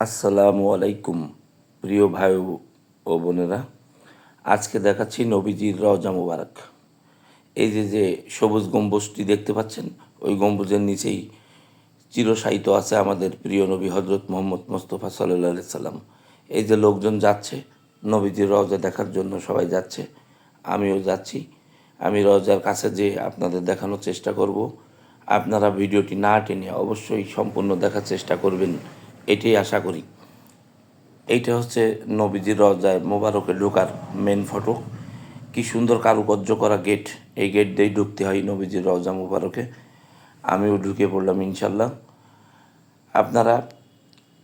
আসসালামু আলাইকুম, প্রিয় ভাই ও বোনেরা। আজকে দেখাচ্ছি নবীজির রওজা মুবারক। এই যে যে সবুজ গম্বুজটি দেখতে পাচ্ছেন, ওই গম্বুজের নিচেই চিরসাহিত আছে আমাদের প্রিয় নবী হজরত মোহাম্মদ মোস্তফা সাল্লাহ সাল্লাম। এই যে লোকজন যাচ্ছে, নবীজির রওজা দেখার জন্য সবাই যাচ্ছে, আমিও যাচ্ছি। আমি রওজার কাছে যে আপনাদের দেখানোর চেষ্টা করব, আপনারা ভিডিওটি না টেনে অবশ্যই সম্পূর্ণ দেখার চেষ্টা করবেন। এটাই আশা করি। এইটা হচ্ছে নবীজির রজায় মোবারকে ঢোকার মেন ফটো কি সুন্দর কারুকার্য করা গেট এই গেট দিয়েই ঢুকতে হয় নবীজির রজা মোবারকে। আমিও ঢুকে পড়লাম ইনশাল্লাহ আপনারা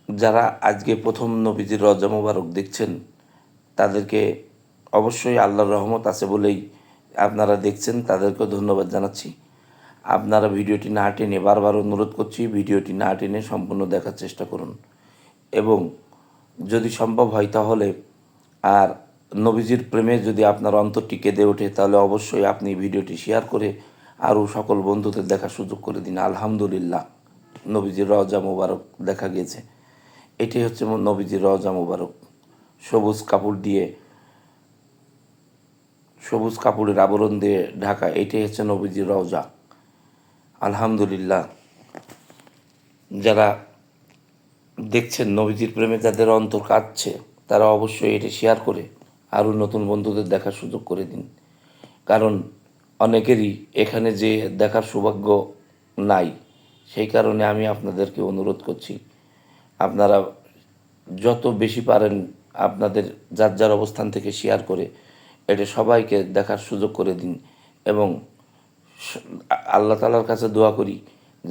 যারা আজকে প্রথম নবীজির রজা মোবারক দেখছেন, তাদেরকে অবশ্যই আল্লাহর রহমত আছে বলেই আপনারা দেখছেন। তাদেরকেও ধন্যবাদ জানাচ্ছি। আপনারা ভিডিওটি না টেনে বারবার অনুরোধ করছি ভিডিওটি না টেনে সম্পূর্ণ দেখার চেষ্টা করুন। এবং যদি সম্ভব হয় তাহলে আর নবীজির প্রেমে যদি আপনার অন্তরটি কেঁদে ওঠে, তাহলে অবশ্যই আপনি ভিডিওটি শেয়ার করে আরও সকল বন্ধুদের দেখার সুযোগ করে দিন। আলহামদুলিল্লাহ, নবীজির রজা মোবারক দেখা গিয়েছে। এটি হচ্ছে নবীজির রজা মোবারক। সবুজ কাপড় দিয়ে, সবুজ কাপড়ের আবরণ দিয়ে ঢাকা, এটাই হচ্ছে নবীজির রওজা। আলহামদুলিল্লাহ, যারা দেখছেন নবীজির প্রেমে যাদের অন্তর কাঁদছে, তারা অবশ্যই এটি শেয়ার করে আরও নতুন বন্ধুদের দেখার সুযোগ করে দিন। কারণ অনেকেরই এখানে যে দেখার সৌভাগ্য নাই, সেই কারণে আমি আপনাদেরকে অনুরোধ করছি, আপনারা যত বেশি পারেন আপনাদের যার যার অবস্থান থেকে শেয়ার করে, এটা সবাইকে দেখার সুযোগ করে দিন এবং আল্লাহ তালার কাছে দোয়া করি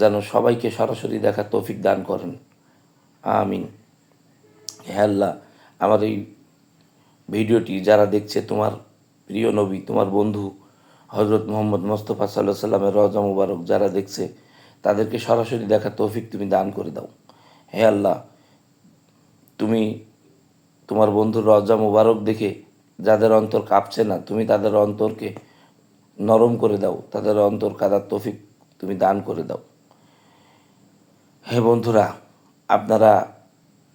যেন সবাইকে সরাসরি দেখার তৌফিক দান করেন। আমিন। হ্যাঁ আল্লাহ, আমার এই ভিডিওটি যারা দেখছে, তোমার প্রিয় নবী, তোমার বন্ধু হজরত মোহাম্মদ মোস্তফা সাল্লাহ সাল্লামের রজা মুবারক যারা দেখছে, তাদেরকে সরাসরি দেখার তৌফিক তুমি দান করে দাও। হে আল্লাহ, তুমি তোমার বন্ধুর রজা মুবারক দেখে যাদের অন্তর কাঁপছে না, তুমি তাদের অন্তরকে নরম করে দাও, তাদের অন্তর কাদার তৌফিক তুমি দান করে দাও। হে বন্ধুরা, আপনারা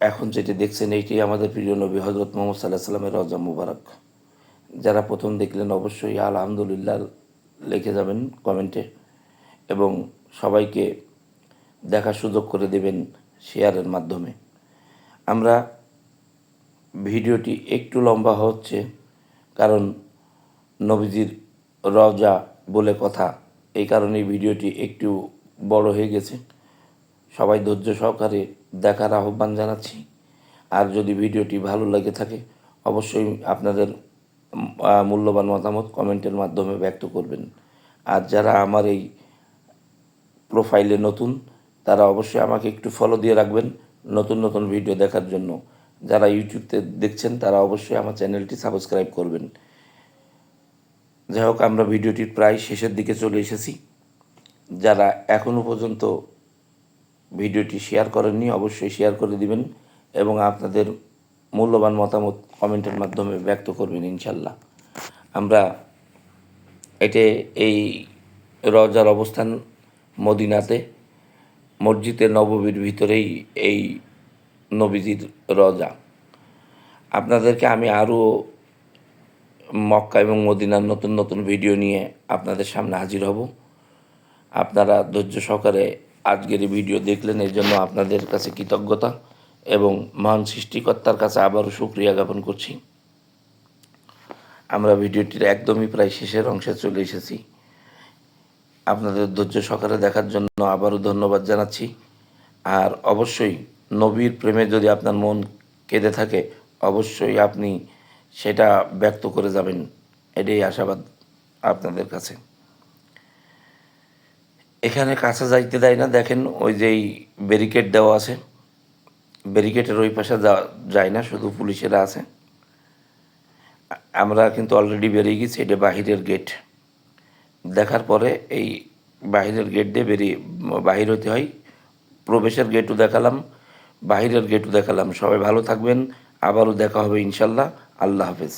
এখন যেটি দেখছেন, এইটি আমাদের প্রিয় নবী হজরত মোহাম্মদ সাল্লাহ সাল্লামের রজা মুবারক। যারা প্রথম দেখলেন, অবশ্যই আলহামদুলিল্লাহ লিখে যাবেন কমেন্টে এবং সবাইকে দেখার সুযোগ করে দেবেন শেয়ারের মাধ্যমে। আমরা ভিডিওটি একটু লম্বা হচ্ছে, কারণ নবীজির রজা বলে কথা। এই কারণে ভিডিওটি একটু বড় হয়ে গেছে। সবাই ধৈর্য সহকারে দেখার আহ্বান জানাচ্ছি। আর যদি ভিডিওটি ভালো লাগে থাকে, অবশ্যই আপনাদের মূল্যবান মতামত কমেন্টের মাধ্যমে ব্যক্ত করবেন। আর যারা আমার এই প্রোফাইলে নতুন, তারা অবশ্যই আমাকে একটু ফলো দিয়ে রাখবেন নতুন নতুন ভিডিও দেখার জন্য। যারা ইউটিউবতে দেখছেন, তারা অবশ্যই আমার চ্যানেলটি সাবস্ক্রাইব করবেন। যাই হোক, আমরা ভিডিওটির প্রায় শেষের দিকে চলে এসেছি। যারা এখনও পর্যন্ত ভিডিওটি শেয়ার করেননি, অবশ্যই শেয়ার করে দিবেন এবং আপনাদের মূল্যবান মতামত কমেন্টের মাধ্যমে ব্যক্ত করবেন, ইনশাল্লাহ। আমরা এতে এই রজার অবস্থান মদিনাতে, মসজিদের নববীর ভিতরেই এই নবীজির রজা। আপনাদেরকে আমি আরও মক্কা এবং মদিনার নতুন নতুন ভিডিও নিয়ে আপনাদের সামনে হাজির হব। আপনারা ধৈর্য সহকারে আজকের ভিডিও দেখলেন, এর জন্য আপনাদের কাছে কৃতজ্ঞতা এবং মহান সৃষ্টিকর্তার কাছে আবারও সুক্রিয়া জ্ঞাপন করছি। আমরা ভিডিওটির একদমই প্রায় শেষের অংশে চলে এসেছি। আপনাদের ধৈর্য সহকারে দেখার জন্য আবারও ধন্যবাদ জানাচ্ছি। আর অবশ্যই নবীর প্রেমে যদি আপনার মন কেঁদে থাকে, অবশ্যই আপনি সেটা ব্যক্ত করে যাবেন, এটাই আশাবাদ আপনাদের কাছে। এখানে কাছে যাইতে দেয় না, দেখেন ওই যেই ব্যারিকেড দেওয়া আছে ব্যারিকেডের ওই পাশে যায় না, শুধু পুলিশেরা আছে। আমরা কিন্তু অলরেডি বেরিয়ে গেছি, এটা বাহিরের গেট দেখার পরে এই বাহিরের গেট দিয়ে বেরিয়ে, বাহির হতে হয়, প্রবেশের গেটও দেখালাম, বাহিরের গেটও দেখালাম। সবাই ভালো থাকবেন, আবারও দেখা হবে ইনশাল্লাহ। আল্লাহ হাফেজ।